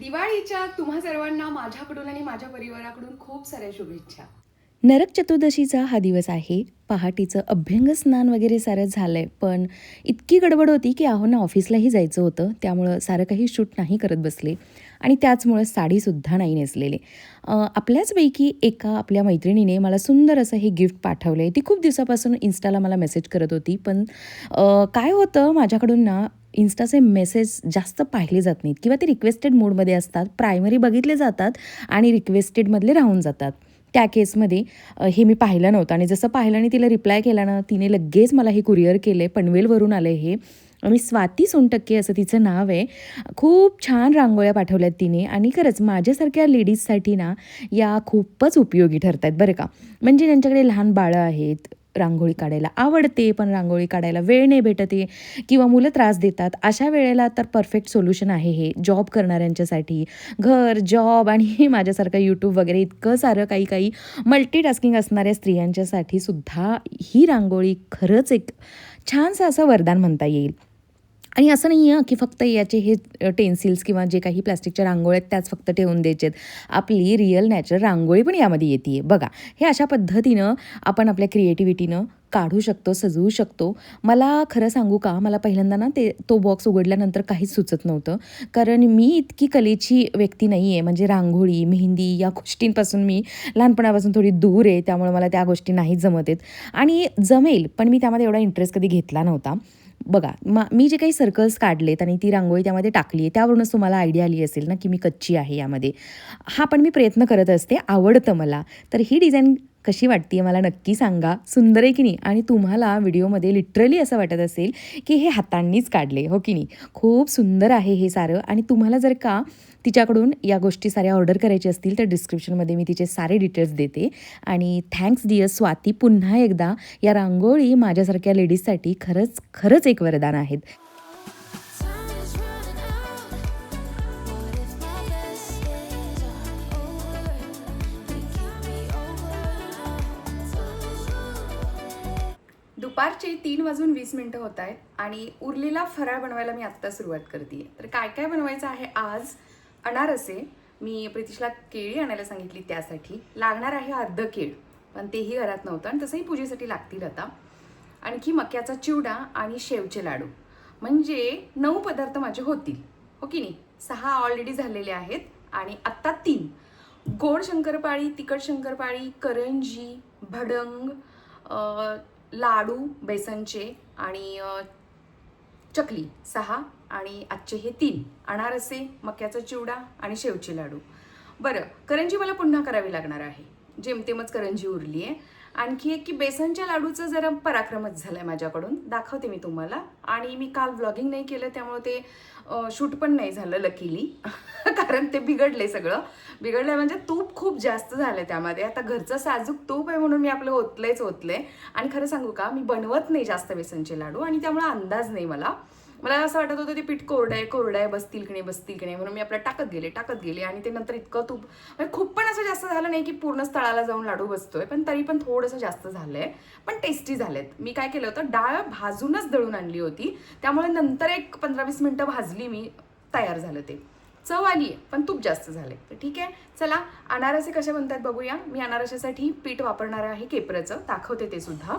दिवाळीच्या तुम्हा सर्वांना माझ्याकडून आणि माझ्या परिवाराकडून खूप साऱ्या शुभेच्छा. नरक चतुर्दशीचा हा दिवस आहे. पहाटेचं अभ्यंग स्नान वगैरे सारं झालंय पण इतकी गडबड होती की आहोंना ऑफिसलाही जायचं होतं. त्यामुळं सारं काही शूट नाही करत बसले. आणि त्याचमुळं साडीसुद्धा नाही नेसलेले. आपल्याचपैकी एका आपल्या मैत्रिणीने मला सुंदर असं हे गिफ्ट पाठवलं आहे ती खूप दिवसापासून इन्स्टाला मला मेसेज करत होती पण काय होतं माझ्याकडून ना इन्स्टाचे मेसेज जास्त पाहिले जात नाहीत किंवा ते रिक्वेस्टेड मोडमध्ये असतात प्रायमरी बघितले जातात आणि रिक्वेस्टेडमधले राहून जातात. त्या केसमध्ये हे मी पाहिलं नव्हतं आणि जसं पाहिलं आणि तिला रिप्लाय केला ना तिने लगेच मला हे कुरिअर केलं आहे पनवेलवरून आलं हे. आणि स्वाती सोनटक्के असं तिचं नाव आहे. खूप छान रांगोळ्या पाठवल्यात तिने आणि खरंच माझ्यासारख्या लेडीजसाठी ना या खूपच उपयोगी ठरत आहेत बरं का. म्हणजे ज्यांच्याकडे लहान बाळं आहेत रांगोळी काढायला आवडते पण रांगोळी काढायला वेळ नाही भेटते किंवा मुलं त्रास देतात अशा वेळेला तर परफेक्ट सोल्युशन आहे हे. जॉब करणाऱ्यांच्यासाठी घर जॉब आणि माझ्यासारखं यूट्यूब वगैरे इतकं सारं काही काही मल्टीटास्किंग असणाऱ्या स्त्रियांच्यासाठी सुद्धा ही रांगोळी खरंच एक छानसं असं वरदान म्हणता येईल. आणि असं नाही आहे की फक्त याचे हे टेन्सिल्स किंवा जे काही प्लास्टिकच्या रांगोळ्या आहेत त्याच फक्त ठेवून द्यायचे आपली रिअल नॅचरल रांगोळी पण यामध्ये येते आहे बघा हे अशा पद्धतीनं आपण आपल्या क्रिएटिव्हिटीनं काढू शकतो सजवू शकतो. मला खरं सांगू का मला पहिल्यांदा ना ते तो बॉक्स उघडल्यानंतर काहीच सुचत नव्हतं. कारण मी इतकी कलेची व्यक्ती नाही आहे म्हणजे रांगोळी मेहंदी या गोष्टींपासून मी लहानपणापासून थोडी दूर आहे. त्यामुळे मला त्या गोष्टी नाही जमत आहेत. आणि जमेल पण मी त्यामध्ये एवढा इंटरेस्ट कधी घेतला नव्हता. बघा मा मी जे काही सर्कल्स काढलेत आणि ती रांगोळी त्यामध्ये टाकली आहे त्यावरूनच तुम्हाला आयडिया आली असेल ना की मी कच्ची आहे यामध्ये. हा पण मी प्रयत्न करत असते आवडतं मला. तर ही डिझाईन कशी वाटते मला नक्की सांगा. सुंदर आहे की नाही? आणि तुम्हाला व्हिडिओमध्ये लिटरली असं वाटत असेल की हे हातांनीच काढले हो की नाही? खूप सुंदर आहे हे सारं. आणि तुम्हाला जर का तिच्याकडून या गोष्टी साऱ्या ऑर्डर करायच्या असतील तर डिस्क्रिप्शनमध्ये मी तिचे सारे डिटेल्स देते. आणि थँक्स डिअर स्वाती पुन्हा एकदा या रांगोळी माझ्यासारख्या लेडीजसाठी खरंच खरंच एक वरदान आहेत. दुपारचे तीन वाजून वीस मिनटं होत आहेत आणि उरलेला फराळ बनवायला मी आत्ता सुरुवात करते तर काय काय बनवायचं आहे आज? अनारसे. मी प्रितिशला केळी आणायला सांगितली त्यासाठी. लागणार आहे अर्ध केळ पण तेही घरात नव्हतं आणि तसंही पूजेसाठी लागतील आता. आणखी मक्याचा चिवडा आणि शेवचे लाडू. म्हणजे नऊ पदार्थ माझे होतील. हो की नाही? सहा ऑलरेडी झालेले आहेत आणि आत्ता तीन. गोड शंकरपाळी तिखट शंकरपाळी करंजी भडंग लाडू बेसनचे आणि चकली सहा आणि आजचे हे तीन. अनारसे मक्याचा चिवडा आणि शेवचे लाडू. बरं करंजी मला पुन्हा करावी लागणार आहे. जेमतेमच करंजी उरली आहे आणखी एक की बेसनच्या लाडूचं जरा पराक्रमच झालं आहे माझ्याकडून. दाखवते मी तुम्हाला. आणि मी काल व्लॉगिंग नाही केलं त्यामुळे ते शूट पण नाही झालं लकीली कारण ते बिघडले सगळं. बिघडलं म्हणजे तूप खूप जास्त झालं त्यामध्ये. आता घरचं साजूक तूप आहे म्हणून मी आपलं ओतलंच ओतलं आहे आणि खरं सांगू का मी बनवत नाही जास्त बेसनचे लाडू आणि त्यामुळे अंदाज नाही मला. मला असं वाटत होतं ते पीठ कोरडं आहे कोरडं आहे बसतील की नाही बसतील की नाही. म्हणून मी आपलं टाकत गेले टाकत गेले आणि ते नंतर इतकं तूप म्हणजे खूप पण असं जास्त झालं नाही की पूर्ण स्थळाला जाऊन लाडू बसतोय पण तरी पण थोडंसं जास्त झालं आहे पण टेस्टी झालेत. मी काय केलं होतं डाळ भाजूनच दळून आणली होती. त्यामुळे नंतर एक पंधरा वीस मिनटं भाजली मी तयार झालं ते. चव आली आहे पण तूप जास्त झाले तर ठीक आहे चला अनारसे कसे बनतात बघूया. मी अनारशासाठी पीठ वापरणार आहे केपराचं दाखवते ते सुद्धा.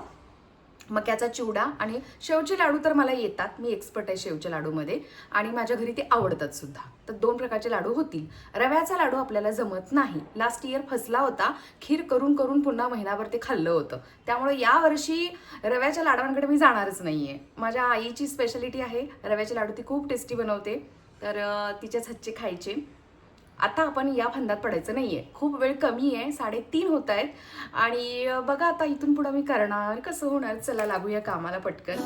मक्याचा चिवडा आणि शेवचे लाडू तर मला येतात. मी एक्सपर्ट आहे शेवच्या लाडूमध्ये आणि माझ्या घरी ते आवडतात सुद्धा. तर दोन प्रकारचे लाडू होतील. रव्याचा लाडू आपल्याला जमत नाही. लास्ट इयर फसला होता. खीर करून करून पुन्हा महिनाभर ते खाल्लं होतं. त्यामुळे यावर्षी रव्याच्या लाडवांकडे मी जाणारच नाही आहे माझ्या आईची स्पेशालिटी आहे. रव्याचे लाडू ती खूप टेस्टी बनवते. तर तिच्याच हातचे खायचे. आता आपण या फंदात पडायचं नाहीये. खूप वेळ कमी आहे साडेतीन होत आहेत. आणि बघा आता इथून पुढं मी करणार कसं होणार? चला लागूया कामाला पटकन.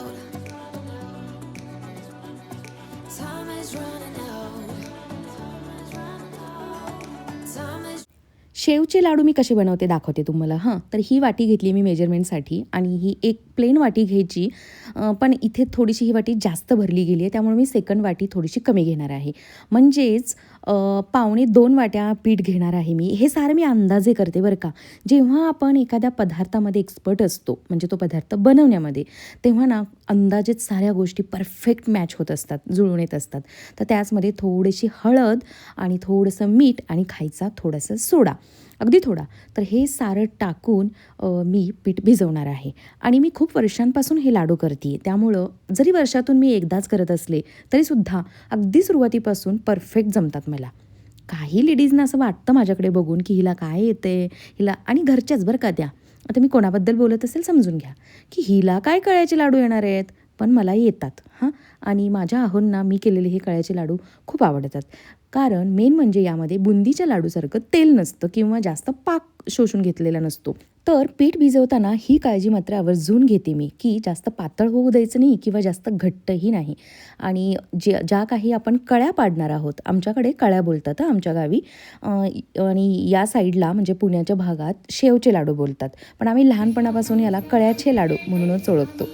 शेवचे लाडू मी कसे बनवते दाखवते तुम्हाला हां? तर ही वाटी घेतली मी मेजरमेंटसाठी आणि ही एक प्लेन वाटी घ्यायची. पण इथे थोडीशी ही वाटी जास्त भरली गेली आहे त्यामुळे मी सेकंड वाटी थोडीशी कमी घेणार आहे. म्हणजेच पावणे दोन वाट्या पीठ घेणार आहे मी. हे सारं मी अंदाजे करते बरं का. जेव्हा आपण एखाद्या पदार्थामध्ये एक्सपर्ट असतो म्हणजे तो पदार्थ बनवण्यामध्ये तेव्हा ना अंदाजेच साऱ्या गोष्टी परफेक्ट मॅच होत असतात जुळून येत असतात. तर त्याचमध्ये थोडीशी हळद आणि थोडंसं मीठ आणि खायचा थोडासा सोडा. अगदी थोडा. तर हे सारं टाकून मी पीठ भिजवणार आहे. आणि मी खूप वर्षांपासून हे लाडू करते आहे त्यामुळं जरी वर्षातून मी एकदाच करत असले तरीसुद्धा अगदी सुरुवातीपासून परफेक्ट जमतात मला. काही लेडीजना असं वाटतं माझ्याकडे बघून की हिला काय येते हिला आणि घरच्याच बरं का त्या. आता मी कोणाबद्दल बोलत असेल समजून घ्या. की हिला काय कळ्याचे लाडू येणार आहेत? पण मला येतात हां. आणि माझ्या आहोंना मी केलेले हे कळ्याचे लाडू खूप आवडतात. कारण मेन म्हणजे यामध्ये बुंदीच्या लाडूसारखं तेल नसतं किंवा जास्त पाक शोषून घेतलेला नसतो. तर पीठ भिजवताना ही काळजी मात्र आवर्जून घेते मी की जास्त पातळ होऊ द्यायचं नाही किंवा जास्त घट्टही नाही. आणि जे ज्या काही आपण कळ्या पाडणार आहोत आमच्याकडे कळ्या बोलतात आमच्या गावी. आणि या साईडला म्हणजे पुण्याच्या भागात शेवचे लाडू बोलतात. पण आम्ही लहानपणापासून याला कळ्याचे लाडू म्हणूनच ओळखतो.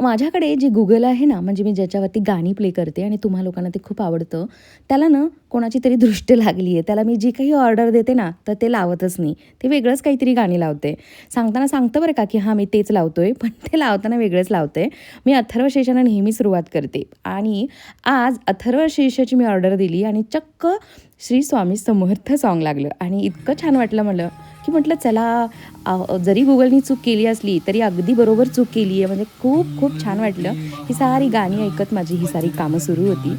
माझ्याकडे जे गुगल आहे ना म्हणजे मी ज्याच्यावरती गाणी प्ले करते आणि तुम्हा लोकांना ते खूप आवडतं त्याला ना कोणाची तरी दृष्ट लागली आहे. त्याला मी जी काही ऑर्डर देते ना तर ते लावतच नाही. ते वेगळंच काहीतरी गाणी लावते. सांगताना सांगतं बरं का की हां मी तेच लावतो आहे पण ते लावताना वेगळंच लावते मी अथर्वशेषानं नेहमी सुरुवात करते. आणि आज अथर्वशेषाची मी ऑर्डर दिली आणि चक्क श्री स्वामी समर्थ सॉन्ग लागलं. आणि इतकं छान वाटलं मला. की म्हटलं चला जरी गुगलनी चूक केली असली तरी अगदी बरोबर चूक केली आहे. म्हणजे खूप खूप छान वाटलं. ही सारी गाणी ऐकत माझी ही सारी कामं सुरू होती.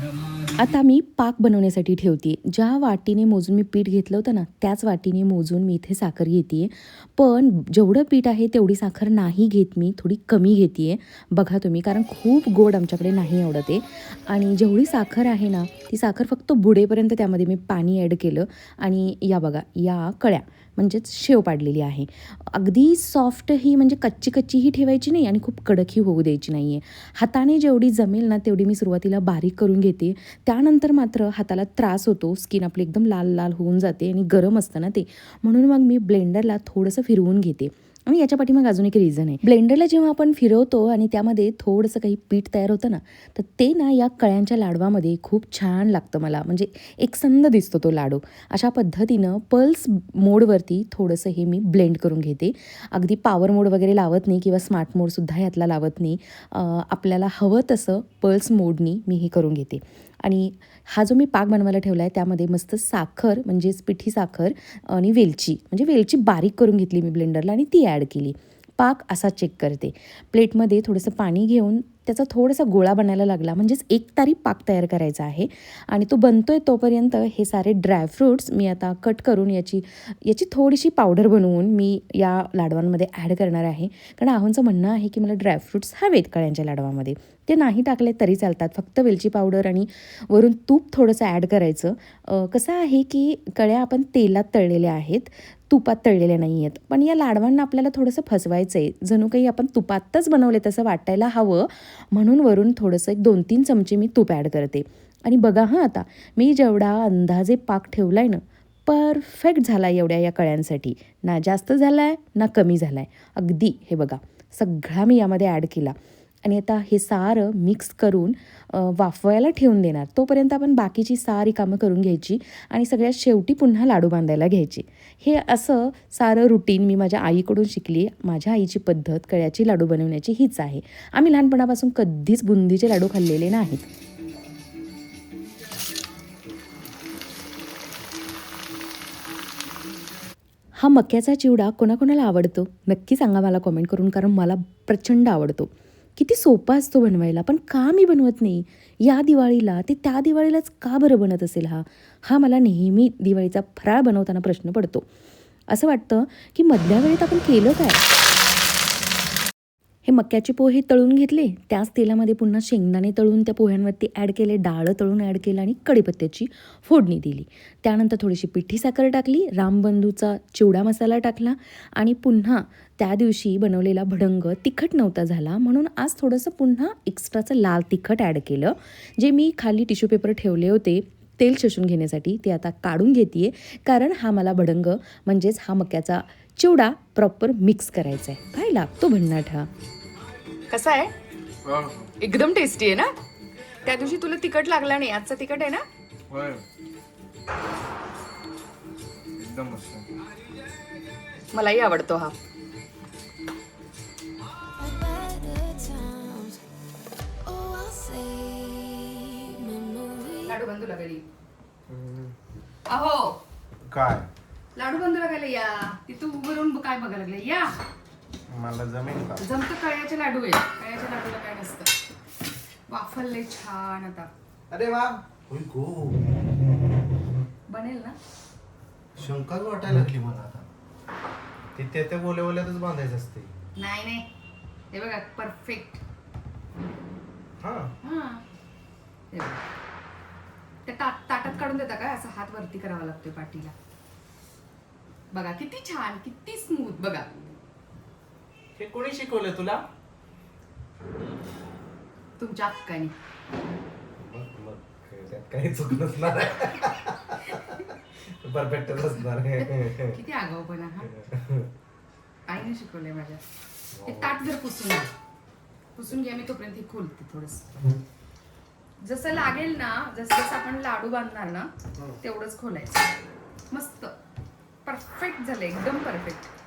आता मी पाक बनवण्यासाठी ठेवते ज्या वाटीने मोजून मी पीठ घेतलं होतं ना त्याच वाटीने मोजून मी इथे साखर घेते पण जेवढं पीठ आहे तेवढी साखर नाही घेत मी थोडी कमी घेते बघा तुम्ही कारण खूप गोड आमच्याकडे नाही आवडत आहे. आणि जेवढी साखर आहे ना ती साखर फक्त बुडेपर्यंत त्यामध्ये मी पाणी ॲड केलं. आणि या बघा या कळ्या. म्हणजेच शेव पाडलेली आहे. अगदी सॉफ्ट ही म्हणजे कच्ची कच्चीही ठेवायची नाही आणि खूप कडकही होऊ द्यायची नाही आहे हाताने जेवढी जमेल ना तेवढी मी सुरुवातीला बारीक करून घेते. त्यानंतर मात्र हाताला त्रास होतो. स्किन आपली एकदम लाल लाल होऊन जाते आणि गरम असतं ना ते. म्हणून मग मी ब्लेंडरला थोडंसं फिरवून घेते. आणि याच्या पाठीमाग अजून एक रिझन आहे. ब्लेंडरला जेव्हा आपण फिरवतो आणि त्यामध्ये थोडंसं काही पीठ तयार होतं ना तर ते ना या कळ्यांच्या लाडवामध्ये खूप छान लागतं मला. म्हणजे एक संद दिसतो तो लाडू. अशा पद्धतीनं पल्स मोडवरती थोडंसं हे मी ब्लेंड करून घेते. अगदी पॉवर मोड वगैरे लावत नाही किंवा स्मार्ट मोडसुद्धा यातला लावत नाही. आपल्याला हवं तसं पल्स मोडनी मी हे करून घेते. आणि हा जो मी पाक बनवायला ठेवला आहे त्यामध्ये मस्त साखर म्हणजेच पिठी साखर आणि वेलची. म्हणजे वेलची बारीक करून घेतली मी ब्लेंडरला आणि ती ॲड केली. पाक असा चेक करते. प्लेटमध्ये थोडंसं पाणी घेऊन त्याचा थोडासा गोळा बनायला लागला. म्हणजेच एक तारी पाक तयार करायचा आहे. आणि तो बनतो आहे तोपर्यंत हे सारे ड्रायफ्रूट्स मी आता कट करून याची याची थोडीशी पावडर बनवून मी या लाडवांमध्ये ॲड करणार आहे. कारण आहोंचं म्हणणं आहे की मला ड्रायफ्रूट्स हवेत कळ्यांच्या लाडवामध्ये. ते नाही टाकले तरी चालतात. फक्त वेलची पावडर आणि वरून तूप थोडंसं ॲड करायचं. कसं आहे की कळ्या आपण तेलात तळलेल्या आहेत. तुपात तळलेल्या नाही आहेत पण या लाडवांना आपल्याला थोडंसं फसवायचं आहे जणू काही आपण तुपातच बनवले तसं वाटायला हवं. म्हणून वरून थोडंसं एक दोन तीन चमचे मी तूप ॲड करते. आणि बघा हां आता मी जेवढा अंदाजे पाक ठेवला आहे ना परफेक्ट झाला आहे एवढ्या या कळ्यांसाठी. ना जास्त झाला आहे ना कमी झाला आहे अगदी हे बघा. सगळा मी यामध्ये ॲड केला. आणि आता हे सारं मिक्स करून वाफवायला ठेवून देणार. तोपर्यंत आपण बाकीची सारी कामं करून घ्यायची आणि सगळ्यात शेवटी पुन्हा लाडू बांधायला घ्यायचे. हे असं सारं रुटीन मी माझ्या आईकडून शिकली माझ्या आईची पद्धत कळ्याची लाडू बनवण्याची हीच आहे. आम्ही लहानपणापासून कधीच बुंदीचे लाडू खाल्लेले नाहीत. हा मक्याचा चिवडा कोणाकोणाला आवडतो? नक्की सांगा मला कॉमेंट करून कारण मला प्रचंड आवडतो. किती सोपा असतो बनवायला पण का मी बनवत नाही? या दिवाळीला ते त्या दिवाळीलाच का बरं बनत असेल हा? हा मला नेहमी दिवाळीचा फराळ बनवताना प्रश्न पडतो. असं वाटतं की मधल्या वेळेत आपण केलं काय? हे मक्याचे पोहे तळून घेतले त्याच तेलामध्ये पुन्हा शेंगदाणे तळून त्या पोह्यांवरती ॲड केले डाळं तळून ॲड केलं आणि कढीपत्त्याची फोडणी दिली. त्यानंतर थोडीशी पिठी साखर टाकली रामबंधूचा चिवडा मसाला टाकला आणि पुन्हा त्या दिवशी बनवलेला भडंग तिखट नव्हता झाला म्हणून आज थोडंसं पुन्हा एक्स्ट्राचं लाल तिखट ॲड केलं. जे मी खाली टिश्यू पेपर ठेवले होते तेल शोषून घेण्यासाठी ते आता काढून घेते कारण हा मला भडंग म्हणजेच हा मक्याचा चिवडा प्रॉपर मिक्स करायचा आहे काय लागतो भन्नाट हा. कसा आहे? एकदम टेस्टी आहे ना? त्या दिवशी तुला तिखट लागला नाही आजचा तिखट आहे ना? होय. एकदम मस्त. मलाही आवडतो हा. लाडू बांधू लागली अहो. काय? लाडू बांधू लागायला या. तिथं उभं राहून काय बघायला लागले? या. मला जमेल का? जमतं कळ्याचे लाडू आहे कळ्याच्या लाडूला काय नसतं. वाफलले छान आता. अरे वा. होय गो. बनेल ना? शंकाच वाटायला लागली मला आता. ते त्या त्या बोल्या बोल्यातच बांधायचं असते. नाही नाही. हे बघा परफेक्ट हा. हा. हे बघा. ते ता ताटात काढून देता काय? असं हात वरती करावा लागतोय पाठीला. बघा किती छान किती स्मूथ बघा. हे कोणी शिकवलं तुला? तुमच्या अक्कानी मग मग त्यात काही चूक नसणार परफेक्टच असणार आहे. किती आगाऊपणा हा. आईने शिकवलंय माझ्या. हे ताट जर पुसून घ्या पुसून घ्या मी तोपर्यंत हे खोलते थोडस. जसं लागेल ना जसं जसं आपण लाडू बांधणार ना तेवढंच खोलायचं. मस्त. परफेक्ट झालं एकदम परफेक्ट.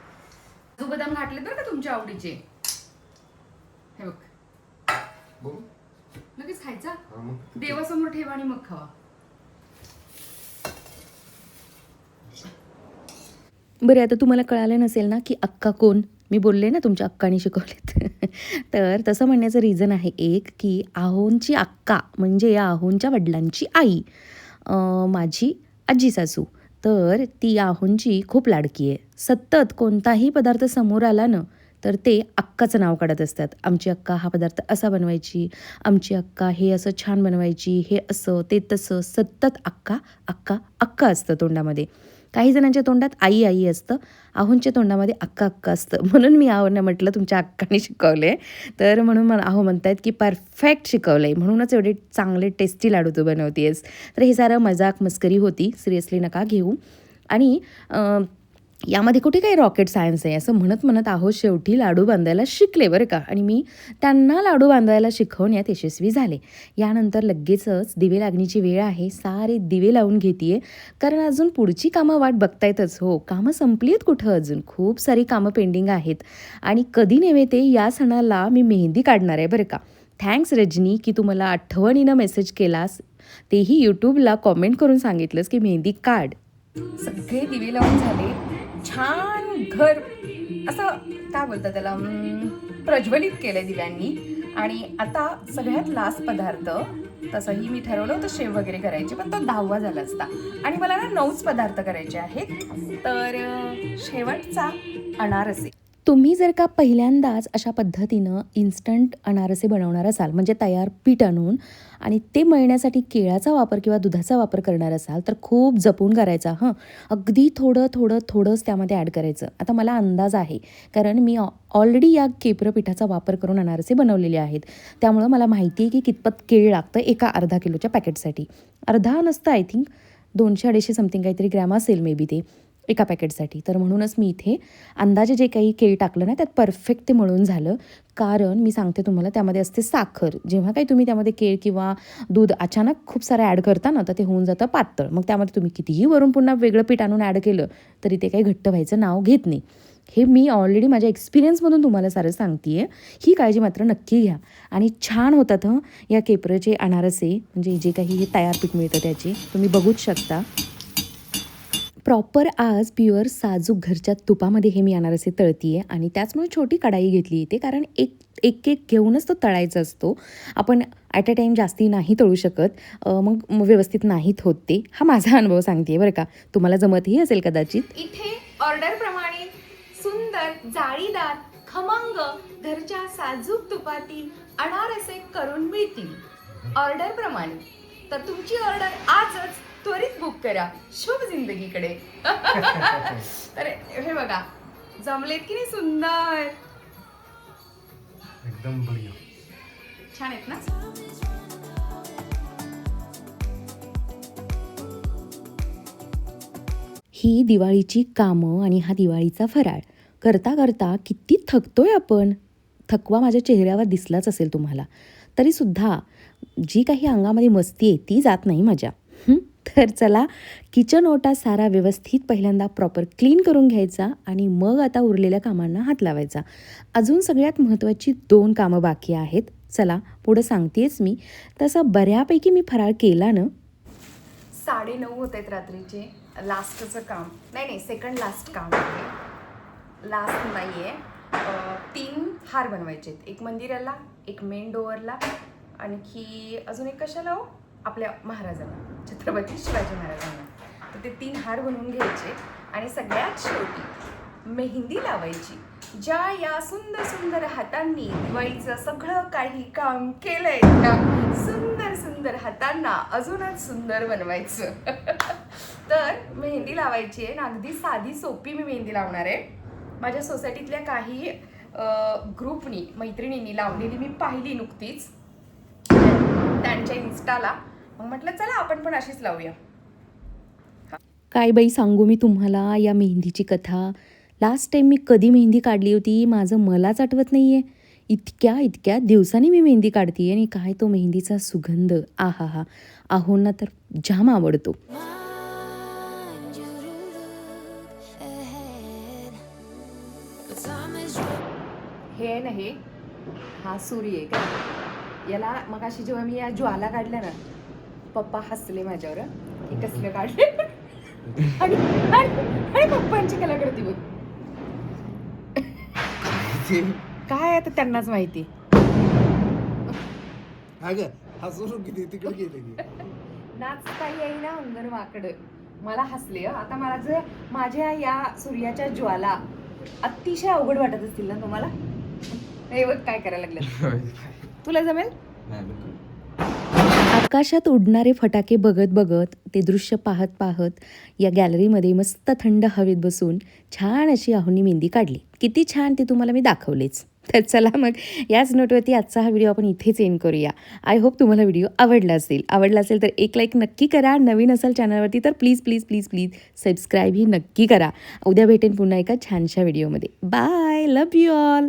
काजू बदाम घातले बरं का तुमच्या आवडीचे. हे बघ. बघू. लगेच खायचा? हा. देवासमोर ठेवा आणि मग खावा. बरं आता तुम्हाला कळालं नसेल ना की अक्का कोण? मी बोलले ना तुमच्या अक्काने शिकवलेत. तर तसं म्हणण्याचं रिझन आहे एक की आहोंची अक्का म्हणजे या आहोंच्या वडिलांची आई अं, माझी आजी सासू. तर ती आहोंची खूप लाडकी आहे. सतत कोणताही पदार्थ समोर आला ना तर ते अक्काचं नाव काढत असतात. आमची अक्का हा पदार्थ असा बनवायची आमची अक्का हे असं छान बनवायची हे असं ते तसं सतत अक्का अक्का अक्का असतं तोंडामध्ये. काही जणांच्या तोंडात आई आई असतं. आहोंच्या तोंडामध्ये अक्का अक्का असतं. म्हणून मी आहोंना म्हटलं तुमच्या अक्काने शिकवले. तर म्हणून मला आहो म्हणतायत की परफेक्ट शिकवलं आहे म्हणूनच एवढे चांगले टेस्टी लाडू तू बनवतेस तर हे सारं मजाक मस्करी होती. सिरियसली नका घेऊ. आणि यामध्ये कुठे काही रॉकेट सायन्स आहे असं म्हणत म्हणत आहो शेवटी लाडू बांधायला शिकले बरं का. आणि मी त्यांना लाडू बांधायला शिकवण्यात यशस्वी झाले. यानंतर लगेचच दिवे लागण्याची वेळ आहे. सारे दिवे लावून घेते कारण अजून पुढची कामं वाट बघतायतच. हो कामं संपली आहेत कुठं अजून? खूप सारी कामं पेंडिंग आहेत. आणि कधी नव्हे ते या सणाला मी मेहंदी काढणार आहे बरं का. थँक्स रजनी की तू मला आठवणीनं मेसेज केलास तेही यूट्यूबला कॉमेंट करून सांगितलंस की मेहंदी काढ. सगळे दिवे लावून झाले. छान घर असं काय बोलतात त्याला प्रज्वलित केलंय दिव्यांनी. आणि आता सगळ्यात लास्ट पदार्थ तसंही मी ठरवलं होतं शेव वगैरे करायची पण तो दहावा झाला असता. आणि मला ना नऊच पदार्थ करायचे आहेत. तर शेवटचा अनारसे. तुम्ही जर का पहिल्यांदाच अशा पद्धतीनं इन्स्टंट अनारसे बनवणार असाल म्हणजे तयार पीठ आणून आणि ते मळण्यासाठी केळाचा वापर किंवा दुधाचा वापर करणार असाल तर खूप जपून करायचा हं. अगदी थोडं थोडं थोडंच त्यामध्ये ॲड करायचं. आता मला अंदाज आहे कारण मी ऑलरेडी या केपर पिठाचा वापर करून अनारसे बनवलेले आहेत. त्यामुळं मला माहिती आहे की कितपत केळ लागतं एका अर्धा किलोच्या पॅकेटसाठी अर्धा नसतं आय थिंक दोनशे अडीचशे समथिंग काहीतरी ग्रॅम असेल मे बी ते. एका पॅकेटसाठी तर म्हणूनच मी इथे अंदाजे जे काही केळी टाकलं ना त्यात परफेक्ट ते मळून झालं. कारण मी सांगते तुम्हाला त्यामध्ये असते साखर. जेव्हा काही तुम्ही त्यामध्ये केळ किंवा दूध अचानक खूप सारं ॲड करता ना तर ते होऊन जातं पातळ. मग त्यामध्ये तुम्ही कितीही वरून पुन्हा वेगळं पीठ आणून ॲड केलं तरी ते काही घट्ट व्हायचं नाव घेत नाही. हे मी ऑलरेडी माझ्या एक्सपिरियन्समधून तुम्हाला सारं सांगते आहे ही काळजी मात्र नक्की घ्या. आणि छान होतात हं या केपरचे अनारसे. म्हणजे जे काही हे तयार पीठ मिळतं त्याचे. तुम्ही बघूच शकता. प्रॉपर आज प्युअर साजूक घरच्या तुपामध्ये हे मी अनारसे तळती आहे आणि त्याचमुळे छोटी कढाई घेतली इथे कारण एक एक एक घेऊनच तो तळायचा असतो. आपण ॲट अ टाईम जास्ती नाही तळू शकत मग मग व्यवस्थित नाहीत होत ते. हा माझा अनुभव सांगते बरं का. तुम्हाला जमतही असेल कदाचित. इथे ऑर्डर प्रमाणे सुंदर जाळीदार खमंग घरच्या साजूक तुपातील अनारसे करून मिळतील. ऑर्डर प्रमाणे. तर तुमची ऑर्डर आजच त्वरित बुक करा. शुभ जिंदगीकडे. तर हे बघा जमलेत की नाही सुंदर? एकदम बढिया. छान आहेत ना? ही दिवाळीची कामं आणि हा दिवाळीचा फराळ. करता करता किती थकतोय आपण. थकवा माझ्या चेहऱ्यावर दिसलाच असेल तुम्हाला. तरीसुद्धा जी काही अंगामध्ये मस्ती आहे ती जात नाही माझ्या. हं? तर चला किचन ओटा सारा व्यवस्थित पहिल्यांदा प्रॉपर क्लीन करून घ्यायचा आणि मग आता उरलेल्या कामांना हात लावायचा. अजून सगळ्यात महत्त्वाची दोन कामं बाकी आहेत. चला पुढं सांगतेच मी. तसा बऱ्यापैकी मी फराळ केला ना? साडे नऊ होत आहेत रात्रीचे. लास्टचं काम. नाही नाही सेकंड लास्ट काम आहे. लास्ट नाही आहे तीन हार बनवायचे आहेत एक मंदिराला एक मेन डोअरला आणखी अजून एक कशाला हो? आपल्या महाराजांना छत्रपती शिवाजी महाराजांना. तर ते तीन हार बनवून घ्यायचे आणि सगळ्यात शेवटी मेहंदी लावायची ज्या या सुंदर सुंदर हातांनी दिवाळीचं सगळं काही काम केलंय त्या सुंदर सुंदर हातांना अजूनच सुंदर बनवायचं. तर मेहंदी लावायची आहे आणि अगदी साधी सोपी मी मेहंदी लावणार आहे. माझ्या सोसायटीतल्या काही ग्रुपनी मैत्रिणींनी लावलेली मी पाहिली नुकतीच. त्यांच्या इन्स्टाला मग म्हटलं चला आपण पण अशीच लावूया. काय बाई सांगू मी तुम्हाला या मेहंदीची कथा. लास्ट टाईम मी कधी मेहंदी काढली होती माझं मलाच आठवत नाही आहे इतक्या इतक्या दिवसांनी मी मेहंदी काढते आणि काय तो मेहंदीचा सुगंध. आहा हा आहोंना तर जाम आवडतो. हे आहे ना हे? हा सूर्य आहे का? याला मग अशी जेव्हा मी या ज्वाला काढल्या ना पप्पा हसले माझ्यावर हं. हे कसलं काढले. आणि आणि- पप्पांची कलाकृती बघ. काय आहे तर त्यांनाच माहिती? अगं हसून किती तिकडे गेले की? नाचता येईना अंगण वाकड मला हसले. आता मला जर माझ्या या सूर्याच्या ज्वाला अतिशय अवघड वाटत असतील ना तुम्हाला? हे बघ काय करायला लागलं तुला जमेल? आकाशात उडणारे फटाके बघत बघत ते दृश्य पाहत पाहत या गॅलरीमध्ये मस्त थंड हवेत बसून छान अशी आहोनी मेहंदी काढली. किती छान ते तुम्हाला मी दाखवलेच. तर चला मग याच नोटवरती आजचा हा व्हिडिओ आपण इथेच एंड करूया. आय होप तुम्हाला व्हिडिओ आवडला असेल. आवडला असेल तर एक लाईक नक्की करा. नवीन असाल चॅनलवरती तर please please please please subscribe ही नक्की करा. उद्या भेटेन पुन्हा एका छानशा व्हिडिओमध्ये बाय लव यू ऑल